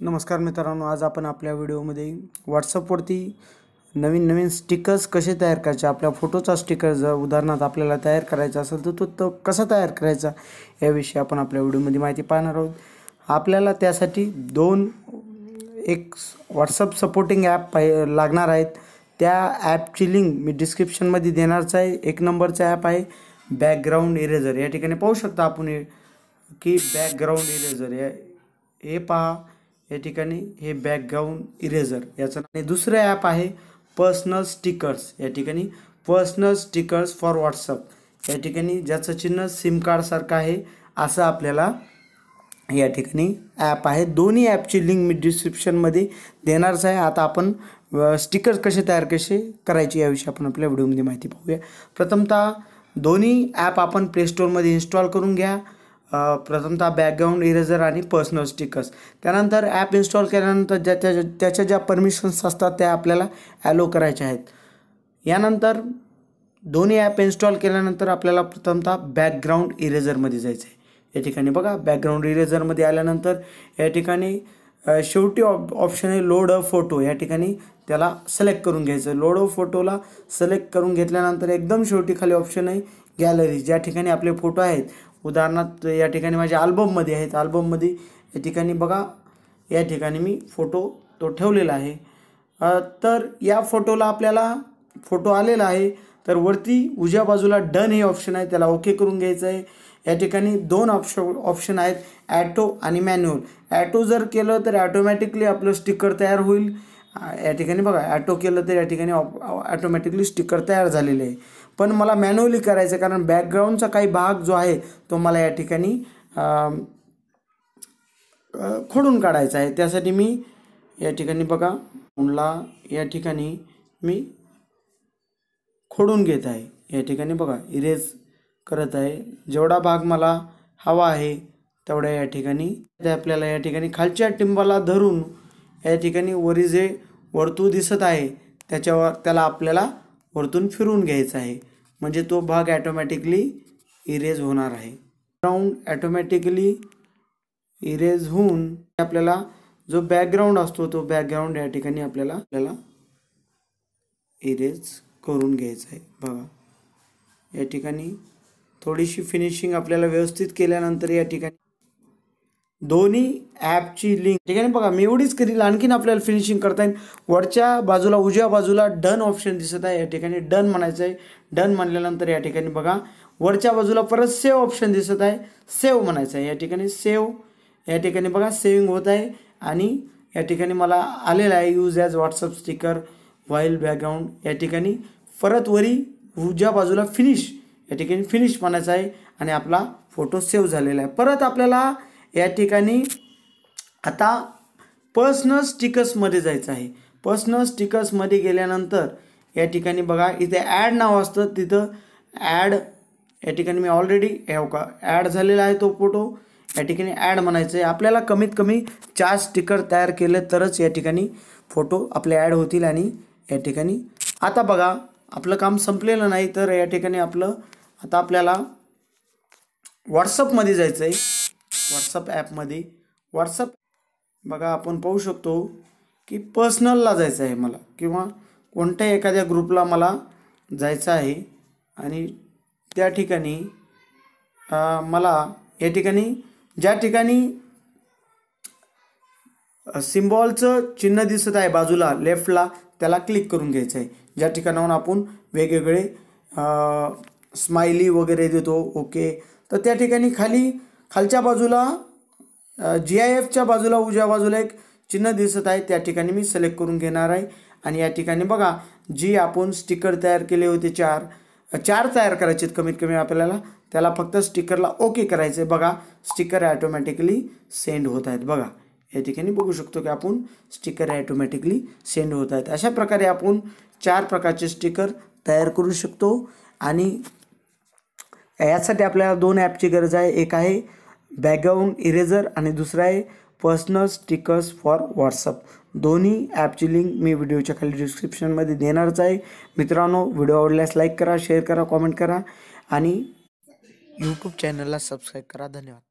नमस्कार मित्रांनो आज आपण आपल्या व्हिडिओमध्ये व्हॉट्सअपवरती नवीन नवीन स्टिकर्स कसे तयार करायचे आपल्या फोटोचा स्टिकर जर उदाहरणार्थ आपल्याला तयार करायचा असेल तर तो तो कसा तयार करायचा याविषयी आपण आपल्या व्हिडिओमध्ये माहिती पाहणार आहोत. आपल्याला त्यासाठी दोन एक व्हॉट्सअप सपोर्टिंग ॲप पाहि लागणार आहेत. त्या ॲपची लिंक मी डिस्क्रिप्शनमध्ये देणारच आहे. एक नंबरचा ॲप आहे बॅकग्राऊंड इरेझर या ठिकाणी पाहू शकता आपण की बॅकग्राऊंड इरेझर या हे पहा. या ठिकाणी हे बॅकग्राऊंड इरेझर याचं आणि दुसरं ॲप आहे पर्सनल स्टिकर्स या ठिकाणी पर्सनल स्टिकर्स फॉर व्हॉट्सअप या ठिकाणी ज्याचं चिन्ह सिम कार्डसारखं आहे असं आपल्याला या ठिकाणी ॲप आहे. दोन्ही ॲपची लिंक मी डिस्क्रिप्शनमध्ये देणारच आहे. आता आपण स्टिकर्स कसे तयार कसे करायचे याविषयी आपण आपल्या व्हिडिओमध्ये माहिती पाहूया. प्रथमतः दोन्ही ॲप आपण प्लेस्टोरमध्ये इन्स्टॉल करून घ्या. प्रथमतः बॅकग्राऊंड इरेझर आणि पर्सनल स्टिकर्स त्यानंतर ॲप इन्स्टॉल केल्यानंतर ज्या त्याच्या त्याच्या ज्या परमिशन्स असतात त्या आपल्याला ॲलो करायच्या आहेत. यानंतर दोन्ही ॲप इन्स्टॉल केल्यानंतर आपल्याला प्रथमतः बॅकग्राऊंड इरेझरमध्ये जायचं आहे या ठिकाणी बघा बॅकग्राऊंड इरेझरमध्ये आल्यानंतर या ठिकाणी शेवटी ऑप ऑप्शन आहे लोड अ फोटो या ठिकाणी त्याला सिलेक्ट करून घ्यायचं. लोड अ फोटोला सिलेक्ट करून घेतल्यानंतर एकदम शेवटी खाली ऑप्शन आहे गॅलरी ज्या ठिकाणी आपले फोटो आहेत उदाहरणार्थ या ठिकाणी माझ्या आल्बममध्ये आहेत. आल्बममध्ये या ठिकाणी बघा या ठिकाणी मी फोटो तो ठेवलेला आहे. तर या फोटोला आपल्याला फोटो आलेला आहे. तर वरती उजव्या बाजूला डन हे ऑप्शन आहे. त्याला ओके करून घ्यायचं आहे. या ठिकाणी दोन ऑप्शन ऑप्शन आहेत. ॲटो आणि मॅन्युअल. ॲटो जर केलं तर ॲटोमॅटिकली आपलं स्टिकर तयार होईल. या ठिकाणी बघा ॲटो केलं तर या ठिकाणी ऑप ॲटोमॅटिकली स्टिकर तयार झालेले आहे. पण मला मॅन्युअली करायचं आहे कारण बॅकग्राऊंडचा काही भाग जो आहे तो मला या ठिकाणी खोडून काढायचा आहे. त्यासाठी मी या ठिकाणी बघा उनला या ठिकाणी मी खोडून घेत आहे. या ठिकाणी बघा इरेज करत आहे. जेवढा भाग मला हवा आहे तेवढ्या या ठिकाणी ते आपल्याला या ठिकाणी खालच्या टिंबाला धरून या ठिकाणी वरी जे वर्तुळ दिसत आहे त्याच्यावर त्याला आपल्याला वरतून फिरून घ्यायचं आहे. म्हणजे तो भाग ॲटोमॅटिकली इरेज होणार आहे. ग्राउंड ॲटोमॅटिकली इरेज होऊन आपल्याला जो बॅकग्राऊंड असतो तो बॅकग्राऊंड या ठिकाणी आपल्याला आपल्याला इरेज करून घ्यायचं आहे. बघा. या ठिकाणी थोडीशी फिनिशिंग आपल्याला व्यवस्थित केल्यानंतर या ठिकाणी दोन्ही ॲपची लिंक ठिकाणी बघा मी एवढीच करील आणखीन आपल्याला फिनिशिंग करता येईल. वरच्या बाजूला उजव्या बाजूला डन ऑप्शन दिसत आहे. या ठिकाणी डन म्हणायचं आहे. डन म्हणल्यानंतर या ठिकाणी बघा वरच्या बाजूला परत सेव्ह ऑप्शन दिसत आहे. सेव्ह म्हणायचं आहे. या ठिकाणी सेव्ह या ठिकाणी बघा सेविंग होत आहे. आणि या ठिकाणी मला आलेलं आहे use as WhatsApp sticker while background या ठिकाणी परत वरी उजव्या बाजूला फिनिश या ठिकाणी फिनिश म्हणायचं आहे. आणि आपला फोटो सेव्ह झालेला आहे. परत आपल्याला या ठिकाणी आता पर्सनल स्टिकर्समध्ये जायचं आहे. पर्सनल स्टिकर्समध्ये गेल्यानंतर या ठिकाणी बघा इथे ॲड नाव असतं तिथं ॲड या ठिकाणी मी ऑलरेडी हो का ॲड झालेला आहे तो फोटो या ठिकाणी ॲड म्हणायचं आहे. आपल्याला कमीत कमी चार स्टिकर तयार केले तरच या ठिकाणी फोटो आपले ॲड होतील आणि या ठिकाणी आता बघा आपलं काम संपलेलं नाही तर या ठिकाणी आपलं आता आपल्याला व्हॉट्सअपमध्ये जायचं आहे व्हॉट्सअप ॲपमध्ये व्हॉट्सअप बघा आपण पाहू शकतो की पर्सनलला जायचं आहे मला किंवा कोणत्या एखाद्या ग्रुपला मला जायचं आहे. आणि त्या ठिकाणी मला या ठिकाणी ज्या ठिकाणी सिम्बॉलचं चिन्ह दिसत आहे बाजूला लेफ्टला त्याला क्लिक करून घ्यायचं आहे. ज्या ठिकाणाहून आपण वेगवेगळे स्माइली वगैरे देतो ओके तर त्या ठिकाणी खाली खालच्या बाजूला जी आय एफच्या बाजूला उजव्या बाजूला एक चिन्ह दिसत आहे. त्या ठिकाणी मी सिलेक्ट करून घेणार आहे. आणि या ठिकाणी बघा जी आपण स्टिकर तयार केले होते चार चार तयार करायचे आहेत कमीत कमी आपल्याला त्याला फक्त स्टिकरला ओके करायचं आहे बघा स्टिकर ॲटोमॅटिकली सेंड होत आहेत. बघा या ठिकाणी बघू शकतो की आपण स्टिकर ॲटोमॅटिकली सेंड होत आहेत. अशा प्रकारे आपण चार प्रकारचे स्टिकर तयार करू शकतो. आणि यासाठी आपल्याला दोन ॲपची गरज आहे. एक आहे बॅकग्राऊंड इरेझर आणि दुसरा आहे पर्सनल स्टिकर्स फॉर व्हॉट्सअप दोन्ही ॲपची लिंक मी व्हिडिओच्या खाली डिस्क्रिप्शनमध्ये देणारच आहे. मित्रांनो व्हिडिओ आवडल्यास लाईक करा शेअर करा कॉमेंट करा आणि यूट्यूब चॅनलला सबस्क्राईब करा. धन्यवाद.